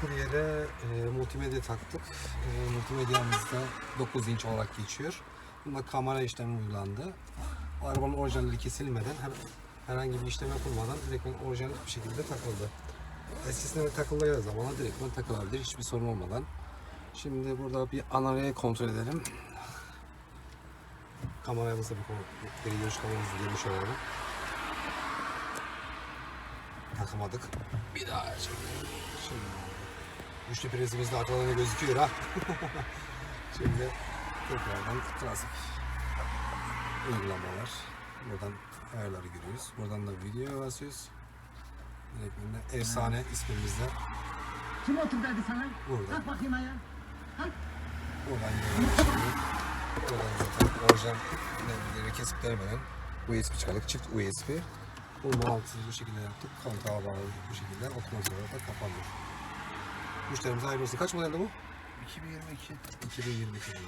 kuryere e, multimedya taktık. E, multimedyamızda 9 inç olarak geçiyor. Bunda kamera işlemi uygulandı. Arabanın orijinali kesilmeden her- herhangi bir işlem yapılmadan direktmen orijinal bir şekilde takıldı. Eskisine takıldığı zaman direktmen takılabilir hiçbir sorun olmadan. Şimdi burada bir anaraya kontrol edelim. Kameramızda bir geri görüş kameramızı girmiş olalım. Takamadık. Bir daha açalım. Güçlü prizimiz de arkadan da gözüküyor ha. Şimdi tekrardan klasik uygulamalar. Buradan ayarları giriyoruz. Buradan da videoya basıyoruz. Direktmen de efsane ismimizle Kim otur dedi sana? burada. Kalk bakayım ayağa. Kalk. Buradan geliyoruz şimdi. Buradan zaten orijinal devreleri kesip denemeden USB çıkardık. Çift USB. Bu bağlantıyı bu şekilde yaptık. Kontağa bağlı bu şekilde. Otomatik olarak da kapandı. Müşterimize hayırlı olsun. Kaç modeldi bu? 2022. 2022 model.